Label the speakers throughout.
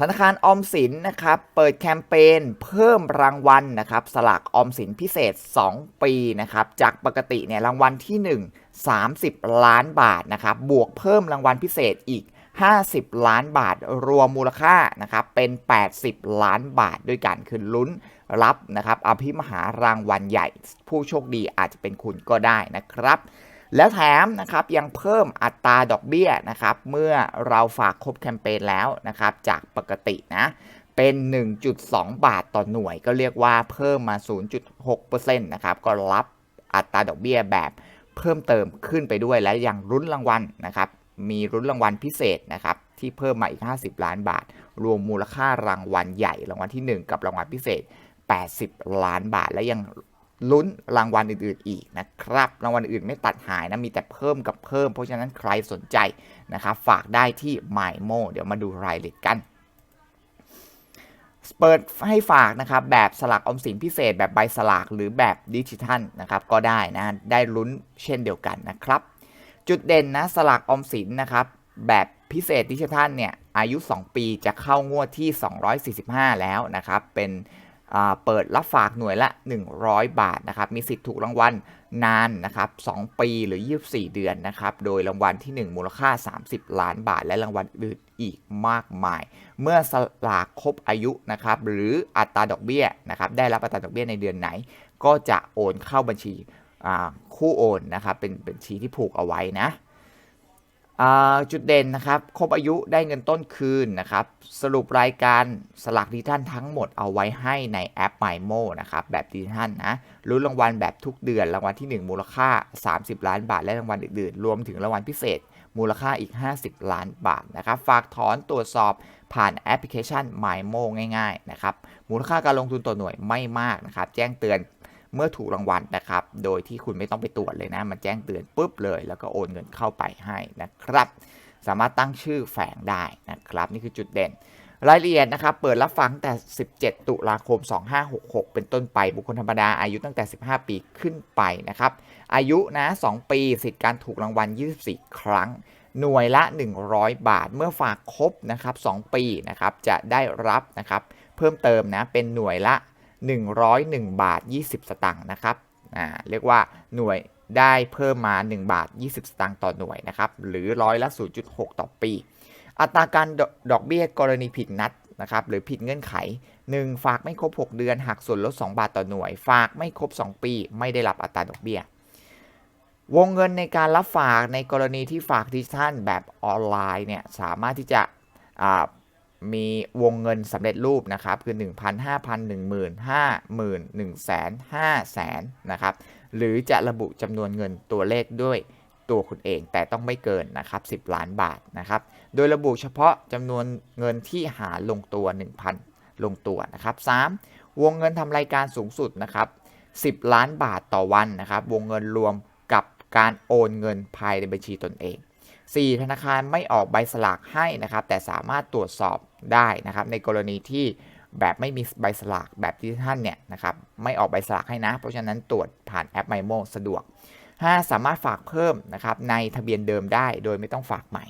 Speaker 1: ธนาคารออมสินนะครับเปิดแคมเปญเพิ่มรางวัลนะครับสลากออมสินพิเศษ 2 ปีนะครับจากปกติเนี่ยรางวัลที่ 1 30 ล้านบาทนะครับบวกเพิ่มรางวัลพิเศษอีก 50 ล้านบาท รวมมูลค่านะครับเป็น 80 ล้านบาทด้วยกันคือลุ้นรับนะครับอภิมหารางวัลใหญ่ ผู้โชคดีอาจจะเป็นคุณก็ได้นะครับ แล้วแถมนะครับยังเพิ่มอัตราดอกเบี้ยนะครับเมื่อเราฝากครบแคมเปญแล้วนะครับจากปกตินะเป็น 1.2 บาทต่อหน่วยก็เรียกว่าเพิ่มมา 0.6%นะครับก็รับอัตราดอกเบี้ยแบบเพิ่มเติมขึ้นไปด้วยและยังรุ้นรางวัลนะครับมีรุ้นรางวัลพิเศษนะครับที่เพิ่มมาอีก 50 ล้านบาท รวมมูลค่ารางวัลใหญ่รางวัลที่ 1 กับรางวัลพิเศษ 80 ล้านบาท และยัง ลุ้นรางวัลอื่นๆอีกนะครับ รางวัลอื่นไม่ตัดหายนะ มีแต่เพิ่มกับเพิ่ม เพราะฉะนั้นใครสนใจนะครับ ฝากได้ที่ My Mo เดี๋ยวมาดูรายละเอียดกันเปิดให้ฝากนะครับแบบสลากออมสินพิเศษแบบใบสลากหรือแบบดิจิทัลนะครับก็ได้นะได้ลุ้นเช่นเดียวกันนะครับ จุดเด่นนะสลากออมสินนะครับแบบพิเศษดิจิทัลเนี่ยอายุ 2 ปีจะเข้างวดที่ 245 แล้วนะครับเป็น เปิดรับฝากหน่วยละ 100 บาทนะครับ มีสิทธิ์ถูกรางวัลนานนะครับ 2 ปีหรือ 24 เดือนนะครับ โดยรางวัลที่ 1 มูลค่า 30 ล้านบาท และรางวัลอื่นอีกมากมาย เมื่อสลากครบอายุนะครับ หรืออัตราดอกเบี้ยนะครับ ได้รับอัตราดอกเบี้ยในเดือนไหน ก็จะโอนเข้าบัญชีคู่โอนนะครับ เป็นบัญชีที่ผูกเอาไว้นะ จุดเด่นนะครับ ครบอายุได้เงินต้นคืนนะครับ สรุปรายการสลากดิจิทัลทั้งหมดเอาไว้ให้ในแอป MyMo นะครับ แบบดิจิทัลนะรุ้นรางวัลแบบทุกเดือน รางวัลที่ 1 มูลค่า 30 ล้านบาท และรางวัลอื่นๆ รวมถึงรางวัลพิเศษ มูลค่าอีก 50 ล้านบาทนะครับ ฝากถอนตรวจสอบผ่านแอปพลิเคชัน MyMo ง่าย ๆ นะครับ มูลค่าการลงทุนต่อหน่วยไม่มากนะครับ แจ้งเตือน เมื่อถูกรางวัลนะครับ โดยที่คุณไม่ต้องไปตรวจเลยนะ มันแจ้งเตือนปุ๊บเลย แล้วก็โอนเงินเข้าไปให้นะครับ สามารถตั้งชื่อแฝงได้นะครับ นี่คือจุดเด่น รายละเอียดนะครับ เปิดรับฟังแต่ 17 ตุลาคม 2566 เป็นต้นไป บุคคลธรรมดาอายุตั้งแต่ 15 ปีขึ้นไปนะครับ อายุนะ 2 ปี สิทธิ์การถูกรางวัล 24 ครั้งหน่วยละ 100 บาท เมื่อฝากครบนะครับ 2 ปีนะครับ จะได้รับนะครับ เพิ่มเติมนะ เป็นหน่วยละ 101 บาท 20 สตางค์นะครับอ่าเรียกว่าหน่วยได้เพิ่มมา 1 บาท 20 สตางค์ต่อหน่วยนะครับหรือร้อยละ 0.6 ต่อปี อัตราการดอกเบี้ยกรณีผิดนัดนะครับหรือผิดเงื่อนไข 1 ฝากไม่ครบ 6 เดือนหักส่วนลด 2 บาทต่อหน่วย ฝากไม่ครบ 2 ปี ไม่ได้รับอัตราดอกเบี้ยวงเงินในการรับฝากในกรณีที่ฝากดิจิทัลแบบออนไลน์เนี่ยสามารถที่จะ มีวงเงินสำเร็จรูปนะครับคือ 1 5,000 1 50,000 1 0 0 0 0 5 0 0 0นะครับหรือจะระบุจำนวนเงินตัวเลขด้วยตัวคุณเองแต่ต้องไม่เกินนะครับ 10 ล้านบาทนะครับ โดยระบุเฉพาะจำนวนเงินที่หาลงตัว 1,000 ลงตัวนะครับ 3. วงเงินทำรายการสูงสุดนะครับ 10 ล้านบาทต่อวันนะครับ วงเงินรวมกับการโอนเงินภายในบัญชีตนเอง 4. ธนาคารไม่ออกใบสลากให้นะครับ แต่สามารถตรวจสอบ ได้นะครับในกรณีที่แบบไม่มีใบสลากแบบที่ท่านเนี่ยนะครับไม่ออกใบสลากให้นะ เพราะฉะนั้นตรวจผ่านแอป MyMo สะดวก 5. สามารถฝากเพิ่มนะครับในทะเบียนเดิมได้โดยไม่ต้องฝากใหม่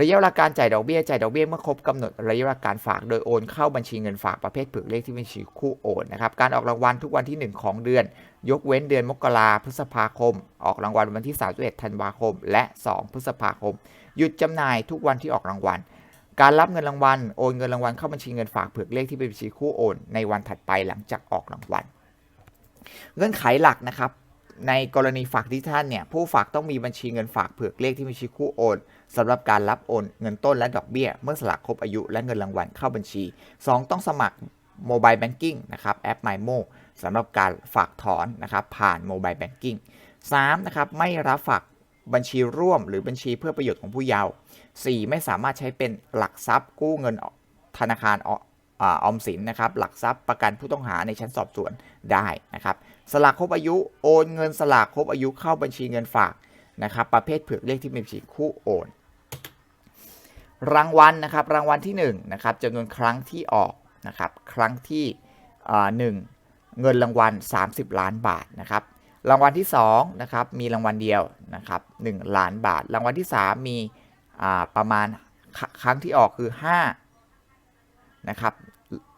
Speaker 1: ระยะเวลาการจ่ายดอกเบี้ยจ่ายดอกเบี้ยเมื่อครบกำหนดระยะเวลาการฝากโดยโอนเข้าบัญชีเงินฝากประเภทเผือกเลขที่บัญชีคู่โอนนะครับการออกรางวัลทุกวันที่ 1 ของเดือน ยกเว้นเดือนมกราพฤษภาคม ออกรางวัลวันที่31ธันวาคม และ 2 พฤษภาคม หยุดจำหน่ายทุกวันที่ออกรางวัล การรับเงินรางวัลโอนเงินรางวัลเข้าบัญชีเงินฝากเผือกเลขที่เป็นบัญชีคู่โอน ในวันถัดไปหลังจากออกรางวัลเงื่อนไขหลักนะครับ ในกรณีฝากดิจิทัลเนี่ยผู้ฝากต้องมีบัญชีเงินฝากเผือกเลขที่บัญชีคู่โอนสำหรับการรับโอนเงินต้นและดอกเบี้ย เมื่อสลากครบอายุและเงินรางวัลเข้าบัญชี 2 ต้องสมัครโมบายแบงกิ้งนะครับแอป MyMo สำหรับการฝากถอนนะครับผ่านโมบายแบงกิ้ง 3. นะครับไม่รับฝาก บัญชีร่วมหรือบัญชีเพื่อประโยชน์ของผู้เยาว์ 4. ไม่สามารถใช้เป็นหลักทรัพย์กู้เงินธนาคารออมสินนะครับ หลักทรัพย์ประกันผู้ต้องหาในชั้นสอบสวนได้นะครับ สลากครบอายุโอนเงินสลากครบอายุเข้าบัญชีเงินฝากนะครับ ประเภทเผือกเลขที่เป็นบัญชีคู่โอน รางวัลนะครับรางวัลที่1นะครับจำนวนครั้งที่ออกนะครับ ครั้งที่หนึ่งเงินรางวัล 30 ล้านบาทนะครับ รางวัลที่2นะครับมีรางวัลเดียวนะครับ1ล้านบาท รางวัลที่ 3 มีประมาณครั้งที่ออกคือ5นะครับ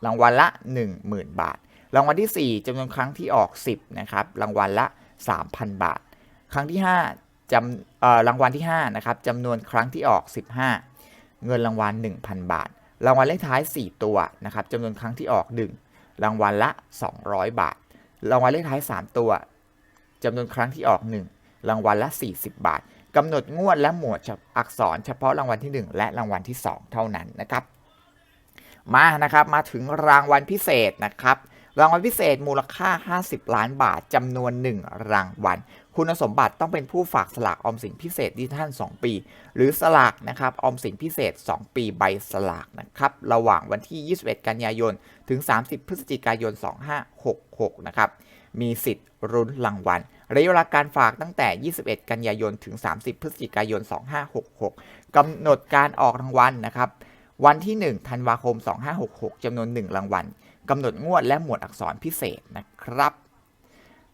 Speaker 1: รางวัลละ 10,000 บาท รางวัลที่ 4จำนวนครั้งที่ออก 10นะครับรางวัลละ 3,000 บาท ครั้งที่5จำรางวัลที่5นะครับจำนวนครั้งที่ออก 15 เงินรางวัล 1,000 บาท รางวัลเลขท้าย 4 ตัวนะครับจำนวนครั้งที่ออก 1 รางวัลละ 200 บาท รางวัลเลขท้าย 3 ตัว จำนวนครั้งที่ออก 1 รางวัลละ 40 บาทกำหนดงวดและหมวดอักษรเฉพาะรางวัลที่ 1 และรางวัลที่ 2 เท่านั้นนะครับ มานะครับมาถึงรางวัลพิเศษนะครับ รางวัลพิเศษมูลค่า 50 ล้านบาทจำนวน 1 รางวัล คุณสมบัติต้องเป็นผู้ฝากสลากออมสินพิเศษดิจิทัล2 ปี หรือสลากนะครับออมสินพิเศษ 2 ปีใบสลากนะครับระหว่างวันที่ 21 กันยายน ถึง 30 พฤศจิกายน 2566 นะครับ มีสิทธิ์รุ้นรางวัลระยะเวลาการฝากตั้งแต่ 21 กันยายน ถึง 30 พฤศจิกายน 2566 กำหนดการออกรางวัลนะครับ วันที่ 1 ธันวาคม 2566 จำนวน 1 รางวัล กำหนดงวดและหมวดอักษรพิเศษนะครับ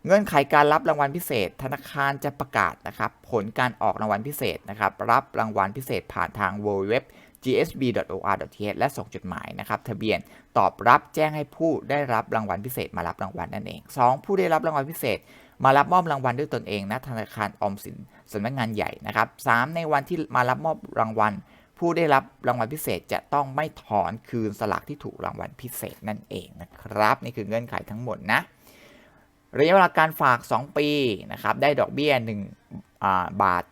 Speaker 1: เงื่อนไขการรับรางวัลพิเศษ ธนาคารจะประกาศนะครับ ผลการออกรางวัลพิเศษนะครับ รับรางวัลพิเศษผ่านทาง www gsb.or.th และส่งจดหมายนะครับทะเบียนตอบรับแจ้งให้ผู้ได้รับรางวัลพิเศษมารับรางวัลนั่นเอง 2. ผู้ได้รับรางวัลพิเศษ มารับมอบรางวัลด้วยตนเองณธนาคารออมสินสำนักงานใหญ่นะครับ 3. ในวันที่มารับมอบรางวัล ผู้ได้รับรางวัลพิเศษจะต้องไม่ถอนคืนสลากที่ถูกรางวัลพิเศษนั่นเองนะครับนี่คือเงื่อนไขทั้งหมดนะระยะเวลาการฝาก 2 ปีนะครับได้ดอกเบี้ย1บาท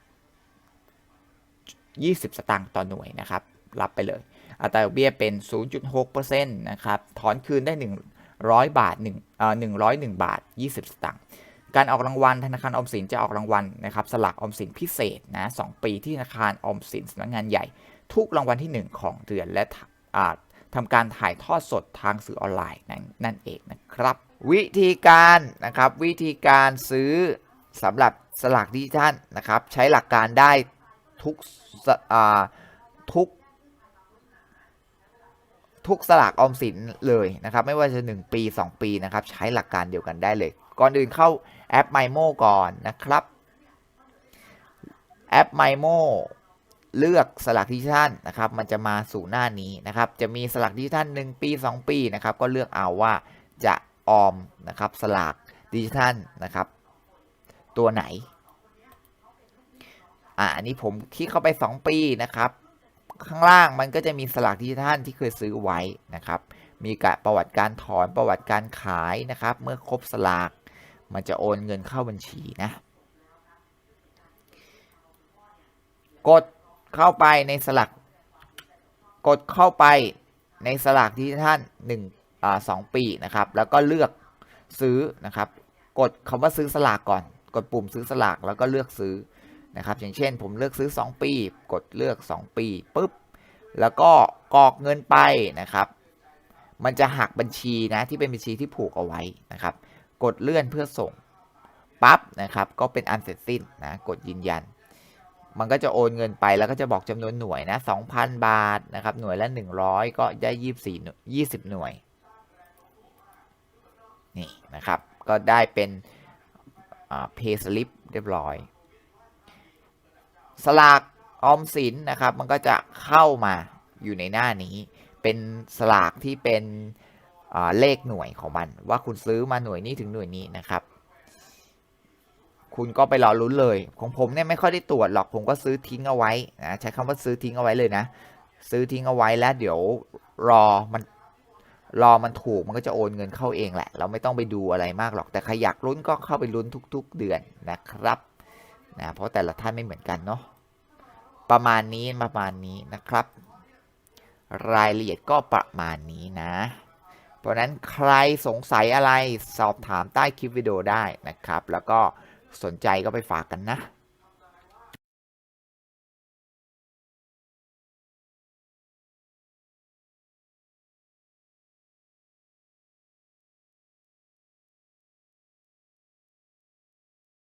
Speaker 1: 20 สตางค์ต่อหน่วยนะครับ รับไปเลย อัตราดอกเบี้ยเป็น 0.6%นะครับ ถอนคืนได้ 100 บาท1เอ่อ101 บาท 20 สตางค์ การออกรางวัลธนาคารออมสินจะออกรางวัลนะครับสลากออมสินพิเศษนะ2ปีที่ธนาคารออมสินสำนักงานใหญ่ ทุกรางวัลที่ 1 ของเดือนและทำการถ่ายทอดสดทางสื่อออนไลน์นั่นเองนะครับ วิธีการนะครับวิธีการซื้อสำหรับสลากดิจิทัลนะครับ ใช้หลักการได้ทุกทุก ทุกสลากออมสินเลยนะครับ ไม่ว่าจะ 1 ปี 2 ปีนะครับ ใช้หลักการเดียวกันได้เลย ก่อนอื่นเข้าแอป MyMo ก่อนนะครับแอป MyMo เลือกสลากดิจิทัลนะครับ มันจะมาสู่หน้านี้นะครับ จะมีสลากดิจิทัล1 ปี 2 ปีนะครับ ก็เลือกเอาว่าจะออมนะครับสลากดิจิทัลนะครับ ตัวไหนอ่าอันนี้ผมคลิกเข้าไป 2 ปีนะครับ ข้างล่างมันก็จะมีสลากดิจิทัลที่เคยซื้อไว้นะครับ มีกะประวัติการถอนประวัติการขายนะครับ เมื่อครบสลาก มันจะโอนเงินเข้าบัญชีนะ กดเข้าไปในสลัก กดเข้าไปในสลากดิจิทัล1อ่า2ปีนะครับ แล้วก็เลือกซื้อนะครับ กดคำว่าซื้อสลากก่อน กดปุ่มซื้อสลากแล้วก็เลือกซื้อ นะครับ อย่างเช่น ผมเลือกซื้อ 2 ปี กดเลือก 2 ปีปุ๊บ แล้วก็กรอกเงินไปนะครับ มันจะหักบัญชีนะที่เป็นบัญชีที่ผูกเอาไว้นะครับ กดเลื่อนเพื่อส่งปั๊บนะครับ ก็เป็นอันเสร็จสิ้นนะ กดยืนยัน มันก็จะโอนเงินไปแล้วก็จะบอกจำนวนหน่วยนะ2,000 บาทนะครับ หน่วยละ 100 ก็ได้ 24 20 หน่วย นี่นะครับ ก็ได้เป็นเพย์สลิปเรียบร้อย สลากออมสินนะครับ มันก็จะเข้ามาอยู่ในหน้านี้ เป็นสลากที่เป็นเลขหน่วยของมัน ว่าคุณซื้อมาหน่วยนี้ถึงหน่วยนี้นะครับ คุณก็ไปรอลุ้นเลย ของผมเนี่ยไม่ค่อยได้ตรวจหรอกผมก็ซื้อทิ้งเอาไว้นะใช้คำว่าซื้อทิ้งเอาไว้เลยนะ ซื้อทิ้งเอาไว้แล้วเดี๋ยวรอมันรอมันถูกมันก็จะโอนเงินเข้าเองแหละ เราไม่ต้องไปดูอะไรมากหรอกแต่ใครอยากลุ้นก็เข้าไปลุ้นทุก ๆ เดือนนะครับ นะเพราะแต่ละท่านไม่เหมือนกันเนาะประมาณนี้ประมาณนี้นะครับ รายละเอียดก็ประมาณนี้นะ เพราะนั้นใครสงสัยอะไรสอบถามใต้คลิปวิดีโอได้นะครับ แล้วก็สนใจก็ไปฝากกันนะ